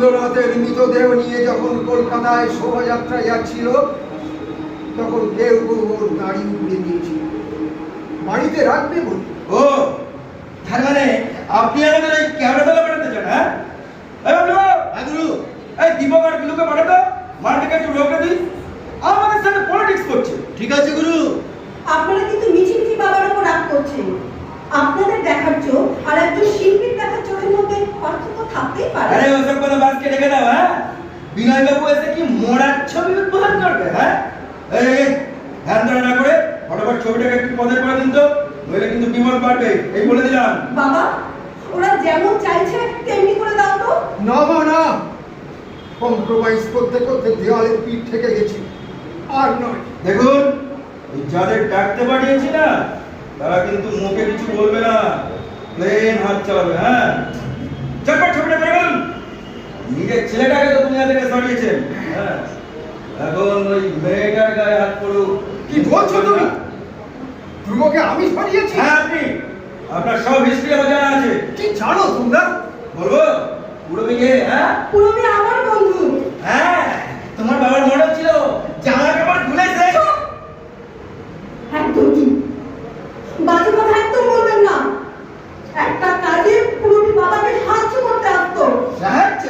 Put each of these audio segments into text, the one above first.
রবীন্দ্রনাথের মৃতদেহ নিয়ে যখন কলকাতায় শোভাযাত্রা যাচ্ছিল তখন কেউ কেউ ওর গাড়ি উড়ে দিয়েছিল বাড়িতে রাখবে বলি ও তার মানে আপনি আমাদের এই ক্যামেরা বেলা পাঠাতে চান হ্যাঁ? গুরু এই দীপক আর বিলুকে পাঠাতো? মাঠটাকে একটু রোকে দিই আমাদের সাথে পলিটিক্স করছে ঠিক আছে গুরু আপনারা কিন্তু মিছি মিছি বাবার উপর রাগ করছেন আপনাদের দেখার চোখ আর একজন শিল্পীর দেখার চোখের মধ্যে পার্থক্য থাকতেই পারে আরে ওসব কথা বাসকে রেখে দাও হ্যাঁ বিনয় বাবু এসে কি মোড়ার ছবি উদ্বোধন করবে হ্যাঁ? এই ধ্যান না করে ফটোফট ছবিটাকে একটু পদে করে দিন তো নইলে কিন্তু বিমল পারবে এই বলে দিলাম। বাবা ওরা যেমন চাইছে তেমনি করে দাও তো। না মা না। কম্প্রোমাইজ করতে করতে দেওয়ালের পিঠ থেকে গেছি। আর নয়। দেখুন এই যাদের ডাকতে পাঠিয়েছি না তারা কিন্তু মুখে কিছু বলবে না। প্লেন হাত চালাবে হ্যাঁ? চটপট ছবিটা করে নিজের ছেলেটাকে তো দুনিয়া থেকে সরিয়েছেন। হ্যাঁ এখন ওই মেয়েটার গায়ে হাত পড়ুক। কি বলছো তুমি? ধ্রুবকে আমি সরিয়েছি? হ্যাঁ আপনি। আপনার সব হিস্ট্রি আমার জানা আছে। কি জানো তোমরা? বলব? পুরো মেয়ে হ্যাঁ? পুরোপুরি আমার বন্ধু। হ্যাঁ তোমার বাবার মডেল ছিল জামা কাপড় খুলেছে একদম ঠিক বাজে কথা একদম বলবেন না একটা কাজে পুরোপুরি বাবাকে সাহায্য করতে আসতো সাহায্য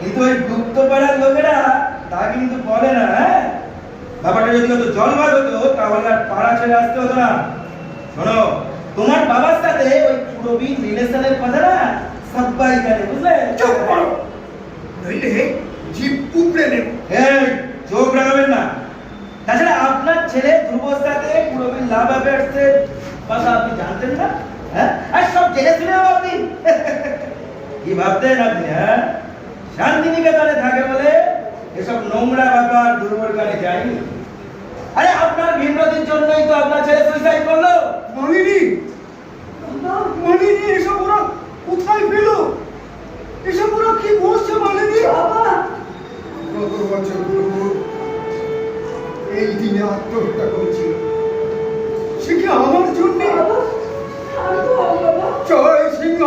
কিন্তু ওই গুপ্ত পাড়ার লোকেরা তা কিন্তু বলে না হ্যাঁ ব্যাপারটা যদি হতো জলবাদ হতো তাহলে আর পাড়া ছেড়ে আসতে হতো না। শোনো তোমার বাবার সাথে ওই পুরবী রিলেশনের কথা না সবাই জানে বুঝলে? চুপ করো। নইলে জিপ উপড়ে নেব। এই চোখ রাখাবেন না। তাছাড়া আপনার ছেলে ধ্রুবর সাথে পুরবী লাভ অ্যাফেয়ার্সের কথা আপনি জানতেন না? হ্যাঁ? আর সব জেনে শুনেও আপনি। কি ভাবতেন আপনি হ্যাঁ? শান্তিনিকেতনে থাকে বলে এসব নোংরা ব্যাপার দুর্বল কানে যায়নি। আরে আপনার ভিন্নতির জন্যই তো আপনার ছেলে সুইসাইড করল। মানিনি। মানিনি এসব ওরা কোথায় পেল? এসব ওরা কি বলছে মানিনি? বাবা। বছর ধ্রুব এই দিনে আত্মহত্যা করেছিল সে কি আমার জন্য? জয় সিংহ।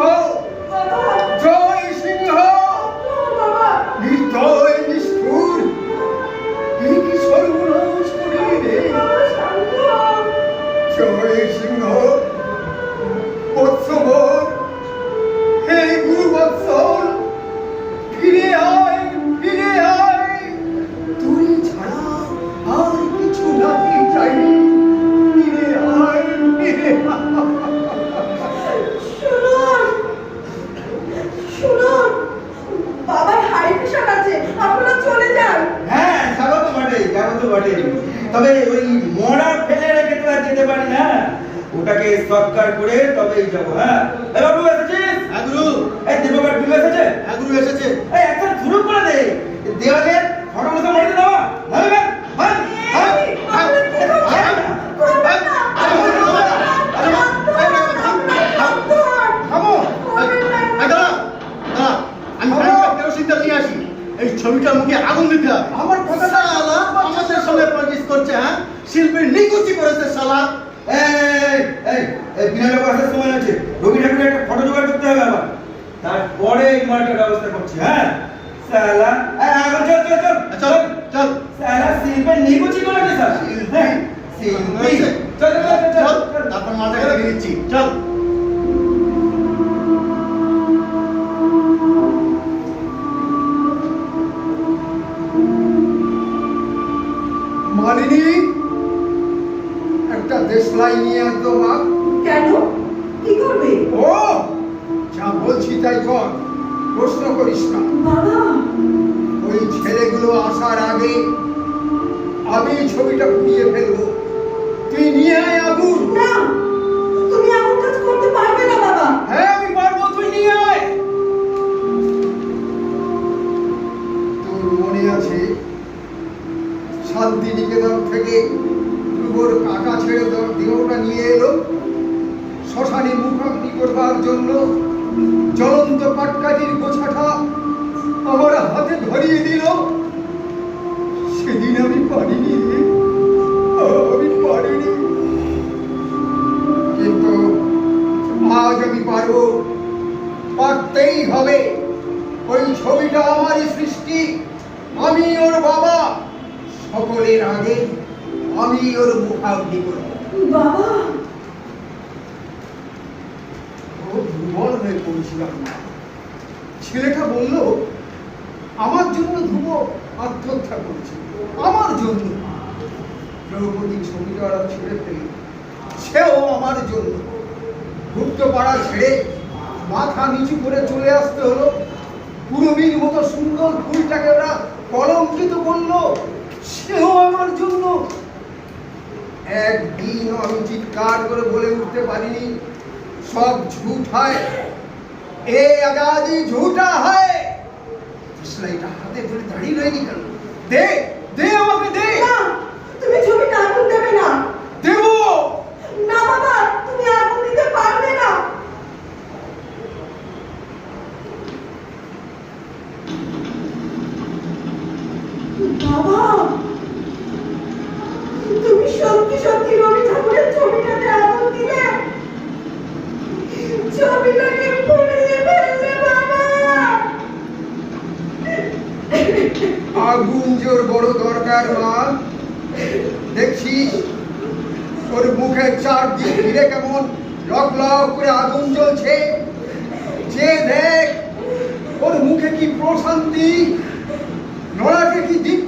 তো তবে ওই মরা ফেলে রেখে তো আর যেতে পারি না। ওটাকে সৎকার করে তবেই যাব হ্যাঁ? বাবু এসেছিস? হ্যাঁ গুরু। এই দীপকার বিলু এসেছে? হ্যাঁ গুরু এসেছে। এই একটা শুরু করে দে। দেওয়ালে ফটো মতো মারতে দেওয়া নামবে ভাই ভাই আপনি কি করছেন? করবেন না। থামো। করবেন না। এই দাঁড়া, দাঁড়া, আমি ফ্যানটা কেরোসিন তেল নিয়ে আসি। এই ছবিটার মুখে আগুন দিতে হবে আমার কথাটা শালা আমাদের সঙ্গে প্রজেক্ট করছে হ্যাঁ শিল্পীর নিকুচি করেছে এই এই বিনা বাবু আসার সময় আছে। রবি ঠাকুরের একটা ফটো জোগাড় করতে হবে আবার। তারপরে ব্যবস্থা করছি হ্যাঁ? সালা চল চল চল চল চল। সালা শিল্পের নিকুচি করেছে স্যার শিল্পী চল চল তারপর দিচ্ছি। চল। মালিনী? একটা দেশলাই নিয়ে আসতো মা। কেন? কি করবে? ও যা বলছি তাই কর প্রশ্ন করিস না। বাবা। ওই ছেলেগুলো আসার আগে আমি ছবিটা পুড়িয়ে ফেলব। তুই নিয়ে আয় আগুন। না তুমি এমন কাজ করতে পারবে না বাবা। হ্যাঁ আমি পারব তুই নিয়ে আয়। তোর মনে আছে শান্তিনিকেতন থেকে ধ্রুবর কাকা ছেড়ে দেহটা নিয়ে এলো। শ্মশানে মুখাগ্নি করবার জন্য জ্বলন্ত পাটকাঠির গোছাটা আমার হাতে ধরিয়ে দিল। সেদিন আমি পারিনি। আমি পারিনি। কিন্তু আজ করতেই হবে। ওই ছবিটা আমারই সৃষ্টি। আমি ওর বাবা। সকলের আগে আমি ওর মুখাগ্নি করব। বাবা! খুব দুর্বল হয়ে পড়েছিলাম ছেলেটা বলল আমার জন্য ধ্রুব আত্মহত্যা করেছে। আমার জন্য। দ্রৌপদী ছবিটা ছেড়ে ফেলে সেও আমার জন্য। গুপ্ত পাড়া ছেড়ে মাথা নিচু করে চলে আসতে হলো। পুরবীর মতো সুন্দর ফুলটাকে ওরা কলঙ্কিত করল। সেও আমার জন্য একদিন আমি চিৎকার করে বলে উঠতে পারিনি। সব ঝুট হয়। এ আজাদি ঝুটা হয়। সেলাইটা হাতে ধরে দাঁড়িয়ে রয়নি কেন? দে দে আমাকে, দে। না, তুমি ছবিটা আগুন দেবে না বাবা তুমি আগুন দিতে পারবে না বাবা তুমি সত্যি সত্যি রবি ঠাকুরের ছবিটাতে আগুন দিলে ছবিটাকে পুড়িয়ে ফেললে বাবা আগুন জোর বড় দরকার মা দেখছিস? ওর মুখের চারদিক ঘিরে কেমন? লক লক করে আগুন জ্বলছে। যে দেখ ওর মুখে কি প্রশান্তি? নড়াকে কি দীপ্তি